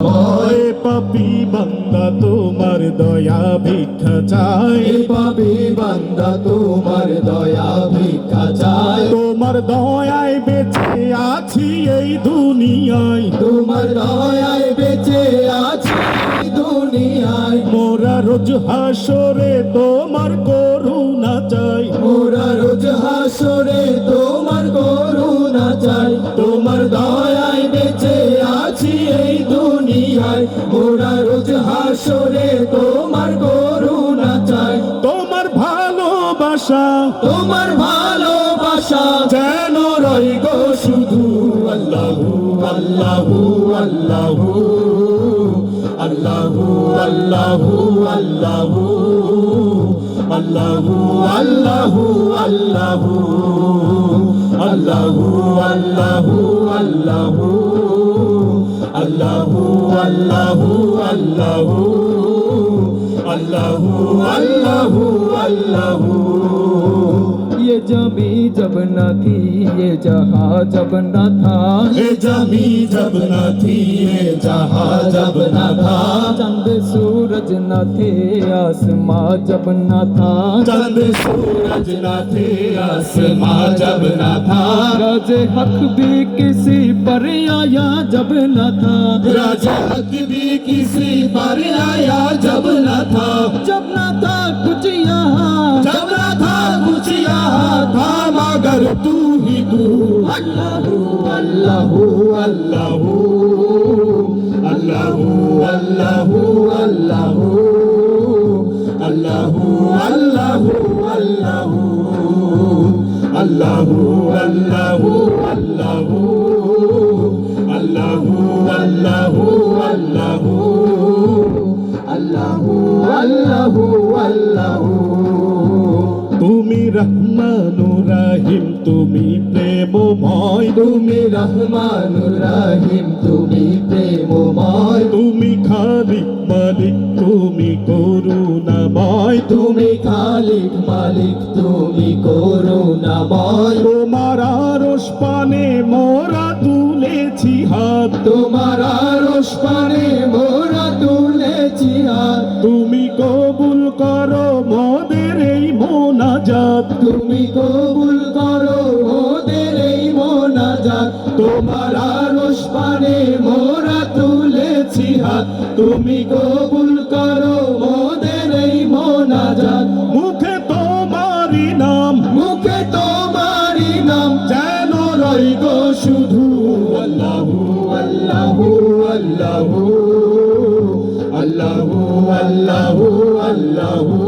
ওই পাপি বান্দা তোমার দয়া ভিক্ষা এ পাবে বান্দা তোমার দয়া ভিক্ষা চায় তোমার দয়ায় বেঁচে আছি এই দুনিয়ায়। তোমার দয়ায় বেঁচে আছি দুনিয়ায়। মোরা রোজ হাসরে তোমার করুণা চাই। দুনিয়ায় মোরা রোজ হাসরে তোমার করুণা চাই তোমার ভালোবাসা তোমার ভালোবাসা যেন রই গো শুধু আল্লাহু আল্লাহু আল্লাহু আল্লাহু আল্লাহু আল্লাহু আল্লাহু আল্লাহু আল্লাহু আল্লাহু আল্লাহু আল্লাহু আল্লাহু আল্লাহু আল্লাহু আল্লাহু আল্লাহু আল্লাহু। ये जमी जब न थी ये जहाँ जब न था। ये जमी जब न थी ये जहाँ जब न था। चंद सूरज न थे आसमां जब न था। चंद सूरज न थे आसमां जब न था। राज हक भी किसी पर आया जब न था। राज हक भी किसी पर आया जब न था। जब न था कुछ তুহিদু আল্লাহু আল্লাহু আল্লাহু আল্লাহু আল্লাহু আল্লাহু আল্লাহু আল্লাহু আল্লাহু আল্লাহু আল্লাহু আল্লাহু আল্লাহু আল্লাহু আল্লাহু আল্লাহু আল্লাহু তুমি রহমানু রাহিম তুমি প্রেমময়। তুমি রহমান রাহিম তুমি প্রেমময়। তুমি খালিক মালিক তুমি করুণাময়। তুমি খালিক মালিক তুমি করুণাময়। তোমার আরশ পানে মোরা তুলেছি হাত। তোমার আরশ পানে মোরা তুলেছি হাত। তুমি কবুল করো তুমি কবুল করো মোদের এই মোনাজাত। তোমার আরশ পানে মোরা তুলেছি হাত। তুমি কবুল করো মোদের এই মোনাজাত। মুখে তোমারই নাম। মুখে তোমারই নাম। যেন রই গো শুধু আল্লাহু আল্লাহু আল্লাহু। আল্লাহু আল্লাহু আল্লাহু।